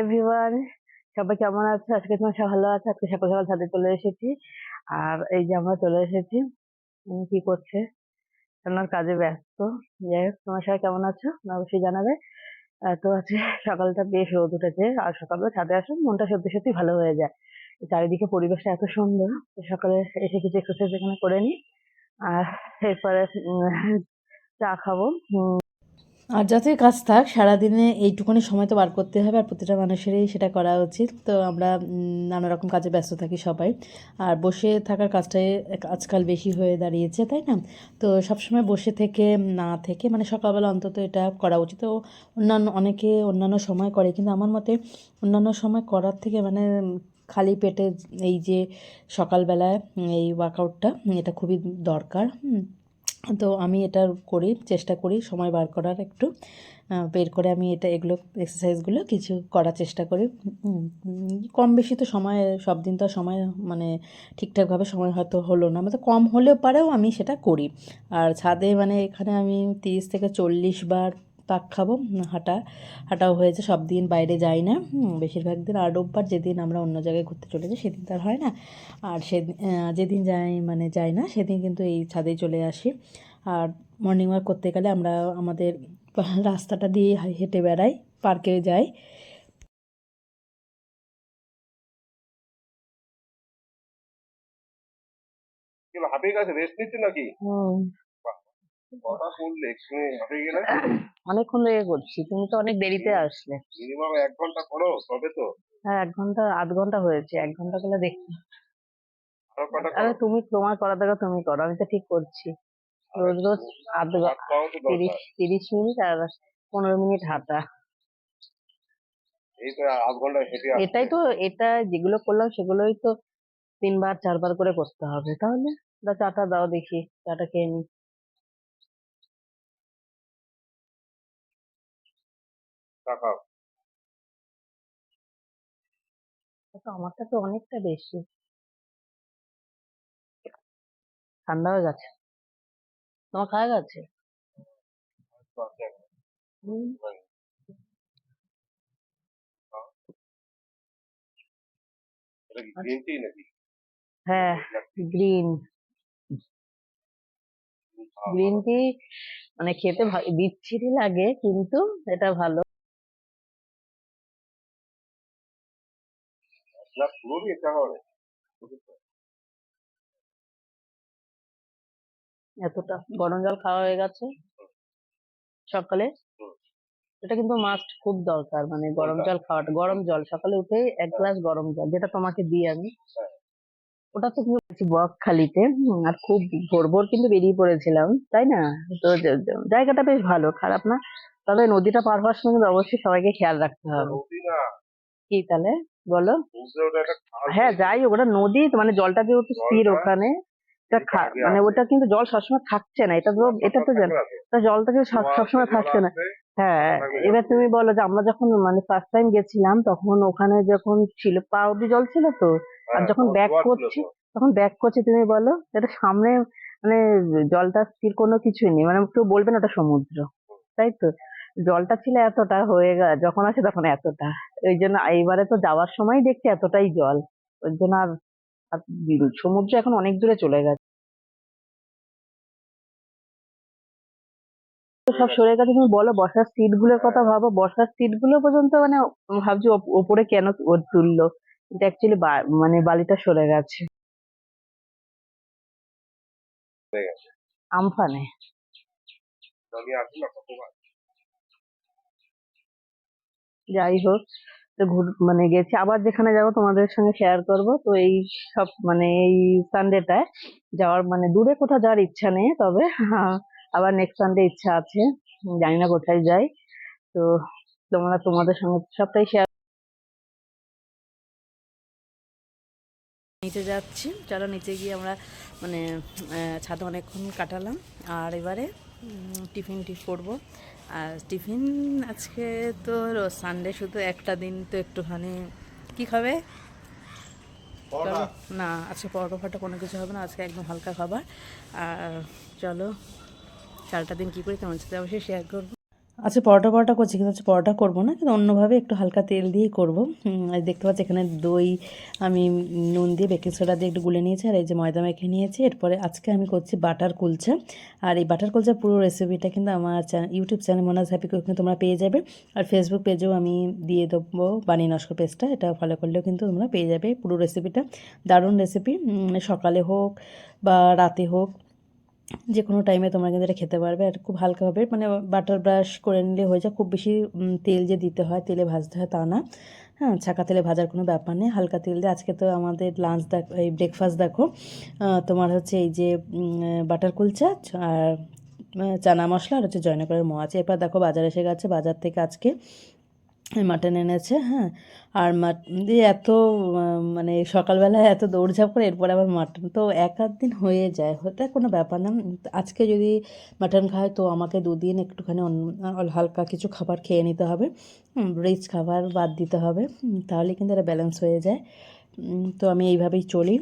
Everyone সবাই কেমন আছো? আজকে তোমার সবাই ভালো আছে? আজকে সকাল সকাল ছাদে চলে এসেছি। আর এই যে আমরা চলে এসেছি। কি করছে? ওনার কাজে ব্যস্ত। যাই হোক, তোমার সবাই কেমন আছো? অবশ্যই জানাবে। তো আজকে সকালটা বেশ রোদ উঠেছে। আর সকালবেলা ছাদে আসুন মনটা সত্যি সত্যি ভালো হয়ে যায়। চারিদিকে পরিবেশটা এত সুন্দর। সকালে এসে কিছু এক্সারসাইজ এখানে করে নিই। আর এরপরে চা খাব। আর যতই কাজ থাক, সারাদিনে এইটুকুনি সময় তো বার করতে হবে আর প্রতিটা মানুষেরই সেটা করা উচিত। তো আমরা নানা রকম কাজে ব্যস্ত থাকি সবাই। আর বসে থাকার কাজটাই আজকাল বেশি হয়ে দাঁড়িয়েছে, তাই না? তো সবসময় বসে থেকে না থেকে মানে সকালবেলা অন্তত এটা করা উচিত। তো অন্যান্য, অনেকে অন্যান্য সময় করে, কিন্তু আমার মতে অন্যান্য সময় করার থেকে মানে খালি পেটে এই যে সকালবেলায় এই ওয়ার্কআউটটা এটা খুবই দরকার। তো আমি এটা করি, চেষ্টা করি সময় বার করার একটু। বের করে আমি এটা, এগুলো এক্সারসাইজগুলো কিছু করার চেষ্টা করি। কম বেশি তো সময়, সব দিন তো সময় মানে ঠিকঠাকভাবে সময় হয়তো হলো না। মানে কম হলেও পারেও আমি সেটা করি। আর ছাদে মানে এখানে আমি তিরিশ থেকে চল্লিশ বার পাক খাব হাঁটা হাঁটাও হয়েছে সব দিন বাইরে যাই না বেশিরভাগ দিন আর রোববার যেদিন আমরা অন্য জায়গায় ঘুরতে চলে যাই সেদিন তো আর হয় না আর সেদিন যেদিন যাই মানে যাই না সেদিন কিন্তু এই ছাদেই চলে আসি আর মর্নিং ওয়াক করতে গেলে আমরা আমাদের রাস্তাটা দিয়ে হেঁটে বেড়াই পার্কে যাই। হাঁপিয়ে গেছে রেস্ট নিচ্ছে নাকি? অনেকক্ষণ লেগে করছি তুমি তো অনেক দেরিতে আসলে। মিনিমাম এক ঘণ্টা করো তবে তো। হ্যাঁ এক ঘণ্টা আধ ঘণ্টা হয়েছে এক ঘণ্টা করলে দেখছি আরে তুমি তোমার করা দেখা তুমি করো আমি তো ঠিক করছি। রোজ রোজ আধ তিরিশ তিরিশ মিনিট আর পনেরো মিনিট হাঁটা। এটাই তো এটা যেগুলো করলাম সেগুলোই তো তিনবার চারবার করে করতে হবে। তাহলে চাটা দাও দেখি চাটা খেয়ে নি। তাকাও তো আমারটা তো অনেকটা বেশি। ঠান্ডা হয়ে গেছে তোমার খাওয়া গেছে? হ্যাঁ গ্রিন টি মানে খেতে বিচ্ছিরি লাগে, কিন্তু এটা ভালো। পুরোই এটা হবে। এতটা গরম জল খাওয়া হয়ে গেছে সকালে। এটা কিন্তু মাস্ট খুব দরকার মানে গরম জল খাওয়াটা গরম জল সকালে উঠে এক গ্লাস গরম জল যেটা তোমাকে দিই আমি। হ্যাঁ। ওটা তো কিন্তু বকখালিতে হুম, আর খুব ভোর ভোর কিন্তু বেরিয়ে পড়েছিলাম তাই না? তো জায়গাটা বেশ ভালো খারাপ না? তবে নদীটা পার হওয়ার সময় কিন্তু অবশ্যই সবাইকে খেয়াল রাখতে হবে। কি তাহলে? বলো? হ্যাঁ যাই হোক ওটা নদী মানে জলটা যেহেতু স্থির ওখানে মানে ওটা কিন্তু জল সবসময় থাকছে না এটা তো এটা তো জানো জলটা কিন্তু সবসময় থাকছে না। হ্যাঁ এবার তুমি বলো যে আমরা যখন মানে ফার্স্ট টাইম গেছিলাম তখন ওখানে যখন ছিল পা অব্দি জল ছিল তো? আর হ্যাঁ, যখন ব্যাক করছি তখন ব্যাক করছি তুমি বলো এটা সামনে মানে জলটা স্থির কোনো কিছুই নেই মানে কেউ বলবে না ওটা সমুদ্র তাই তো? জলটা ছিল এতটা হয়ে যখন আসে তখন এতটা। ওই জন্য এইবারে তো যাওয়ার সময় দেখছি এতটাই জল। ওই জন্য আর সমুদ্র এখন অনেক দূরে চলে গেছে। সব সরে গেছে তুমি বলো বসার সিটগুলোর কথা ভাবো। বসার সিটগুলো পর্যন্ত মানে ভাবছি ওপ- ওপরে কেন ও তুললো? কিন্তু অ্যাকচুয়ালি মানে বালিটা সরে গেছে। গেছে। আমফানে আমি আসি না কতবার যাই হোক ঘুর মানে গেছি। আবার যেখানে যাব তোমাদের সঙ্গে শেয়ার করব। তো এই সব মানে এই সানডেটায় যাওয়ার মানে দূরে কোথাও যাওয়ার ইচ্ছা নেই, তবে আবার নেক্সট সানডে ইচ্ছা আছে। জানি না কোথায় যাই। তো তোমরা তোমাদের সঙ্গে সবটাই শেয়ার নিচে যাচ্ছি। চলো নিচে গিয়ে আমরা মানে ছাদে অনেকক্ষণ কাটালাম। আর এবারে টিফিন টিফ করব। আর টিফিন আজকে তো সানডে শুধু একটা দিন তো একটুখানি। কি খাবে? না আজকে পরোটা ফাটা কোনো কিছু হবে না আজকে একদম হালকা খাবার। আর চলো চালটা দিন কী করি তোমার সাথে অবশ্যই শেয়ার করব। আচ্ছা পরোটা পরোটা করছি, কিন্তু হচ্ছে পরোটা করব না, কিন্তু অন্যভাবে একটু হালকা তেল দিয়েই করব। দেখতে পাচ্ছি এখানে দই, আমি নুন দিয়ে বেকিং সোডা দিয়ে একটু গুলে নিয়েছি, আর এই যে ময়দা মেখে নিয়েছি। এরপরে আজকে আমি করছি বাটার কুলচা। আর এই বাটার কুলচা পুরো রেসিপিটা কিন্তু আমার YouTube channel Monaz happy cooking তোমরা পেয়ে যাবে। আর ফেসবুক পেজেও আমি দিয়ে দেবো বানিয়ে নস্কর পেজটা এটা ফলো করলেও কিন্তু তোমরা পেয়ে যাবে পুরো রেসিপিটা। দারুণ রেসিপি সকালে হোক বা রাতে হোক। যে কোনো টাইমে তোমরা কিন্তু এটা খেতে পারবে আর খুব হালকাভাবে মানে বাটার ব্রাশ করে নিলে হয়ে যায়, খুব বেশি তেল যে দিতে হয়, তেলে ভাজতে হয় তা না। হ্যাঁ ছাকা তেলে ভাজার কোনো ব্যাপার নেই, হালকা তেল দিয়ে। আজকে তো আমাদের লাঞ্চ দেখো, এই ব্রেকফাস্ট দেখো তোমার হচ্ছে এই যে বাটার কুলচা আর চানা মশলা আর হচ্ছে জয়নগরের মোয়া আছে এরপর দেখো বাজার এসে গেছে, বাজার থেকে আজকে মাটন এনেছে হ্যাঁ। আর মাট দিয়ে এত মানে সকালবেলায় এত দৌড়ঝাঁপ করে এরপরে আবার মাটন। তো এক আধ দিন হয়ে যায়। হতে কোনো ব্যাপার না। আজকে যদি মাটন খায়, তো আমাকে দুদিন একটুখানি হালকা কিছু খাবার খেয়ে নিতে হবে। রিচ খাবার বাদ দিতে হবে। তাহলে কিন্তু এটা ব্যালেন্স হয়ে যায়। তো আমি এইভাবেই চলি।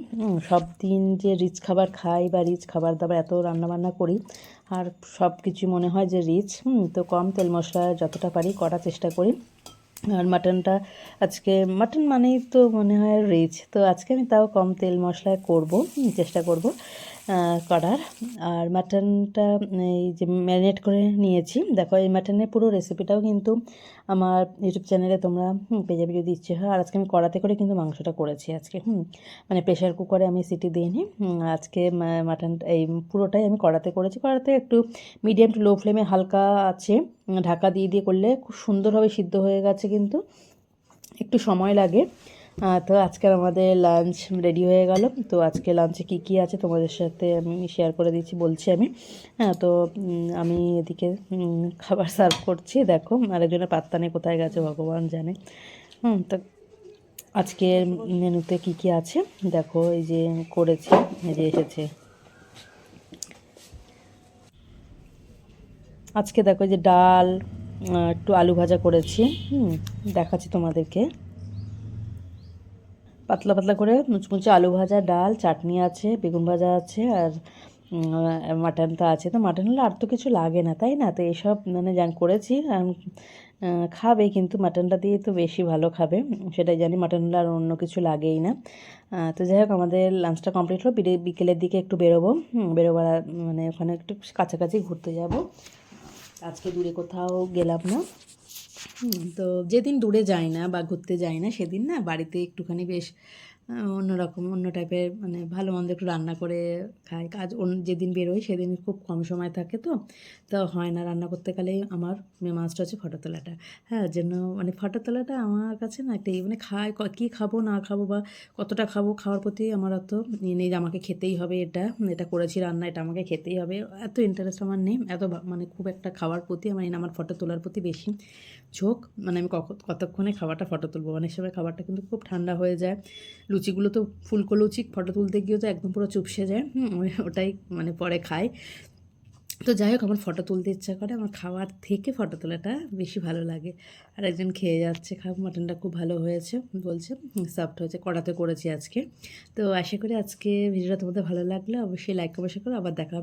সব দিন যে রিচ খাবার খাই বা রিচ খাবার দাবার এত রান্নাবান্না করি, আর সব কিছু মনে হয় যে রিচ। তো কম তেল মশলা যতটা পারি করার চেষ্টা করি। আর মাটনটা আজকে, মাটন মানেই তো মনে হয় রিচ তো আজকে আমি তাও কম তেল মশলায় করব চেষ্টা করব। করার। আর মাটনটা এই যে ম্যারিনেট করে নিয়েছি। দেখো, এই মাটনের পুরো রেসিপিটাও কিন্তু আমার ইউটিউব চ্যানেলে তোমরা পেয়ে যাবে যদি ইচ্ছে হয়। আর আজকে আমি কড়াতে করে কিন্তু মাংসটা করেছি আজকে, হুম। মানে প্রেশার কুকারে আমি সিটি দিইনি। আজকে মাটন এই পুরোটাই আমি কড়াতে করেছি। কড়াতে একটু মিডিয়াম টু লো ফ্লেমে হালকা আছে। ঢাকা দিয়ে দিয়ে করলে খুব সুন্দরভাবে সিদ্ধ হয়ে গেছে কিন্তু। একটু সময় লাগে। তো আজকের আমাদের লাঞ্চ রেডি হয়ে গেল। তো আজকে লাঞ্চে কী কী আছে তোমাদের সাথে আমি শেয়ার করে দিচ্ছি, বলছি আমি। হ্যাঁ তো আমি এদিকে খাবার সার্ভ করছি। দেখো, আরেকজনের পাত্তা নেই কোথায় গেছে ভগবান জানে। হুম, তো আজকের মেনুতে কী কী আছে? দেখো, এই যে করেছি, এই যে এসেছে। আজকে দেখো যে ডাল একটু আলু ভাজা করেছি। হুম, দেখাচ্ছি তোমাদেরকে। পাতলা পাতলা করে মুচমুচে আলু ভাজা, ডাল, চাটনি আছে, বেগুন ভাজা আছে আর মাটন তো আছে। তো মাটন হলে আর তো কিছু লাগে না, তাই না? তো এসব মানে জান করেছি খাবে কিন্তু মাটনটা দিয়ে তো বেশি ভালো খাবে, সেটাই জানি মাটন হলে আর অন্য কিছু লাগেই না। তো যাই হোক, আমাদের লাঞ্চটা কমপ্লিট হলো বিকেলের দিকে একটু বেরোবো বেরোবার মানে ওখানে একটু কাছাকাছি ঘুরতে যাব। আজকে দূরে কোথাও গেলাম না। তো যেদিন দূরে যাই না বা ঘুরতে যাই না সেদিন না বাড়িতে একটুখানি বেশ অন্যরকম অন্য টাইপের মানে ভালো মন্দ একটু রান্না করে খাই। কাজ যেদিন বেরোই সেদিন খুব কম সময় থাকে তো তো হয় না রান্না করতে গেলেই আমার মাছটা হচ্ছে ফটো তোলাটা। হ্যাঁ জন্য মানে ফটো তোলাটা আমার কাছে না একটা মানে খাই ক- খাব না খাব বা কতটা খাব খাওয়ার প্রতি আমার অত ইয়ে নেই যে আমাকে খেতেই হবে এটা এটা করেছি রান্না, এটা আমাকে খেতেই হবে। এত ইন্টারেস্ট আমার নেই, এত মানে খুব একটা খাওয়ার প্রতি আমার আমার ফটো তোলার প্রতি বেশি। ঝোঁক মানে আমি কতক্ষণে খাবারটা ফটো তুলবো? অনেক সময় খাবারটা কিন্তু খুব ঠান্ডা হয়ে যায়। লুচিগুলো তো ফুলকো লুচি ফটো তুলতে গিয়েও তো একদম পুরো চুপসে যায় ওটাই মানে পরে খাই। তো যাই হোক, আমার ফটো তুলতে ইচ্ছা করে, আমার খাওয়ার থেকে ফটো তোলাটা বেশি ভালো লাগে। আর একজন খেয়ে যাচ্ছে খাব মাটনটা খুব ভালো হয়েছে, বলছে সফট হয়েছে, কড়াতে করেছি আজকে। তো আশা করি আজকে ভিডিওটা তোমাদের ভালো লাগলে, অবশ্যই লাইক অবশ্যই করো, আবার দেখা।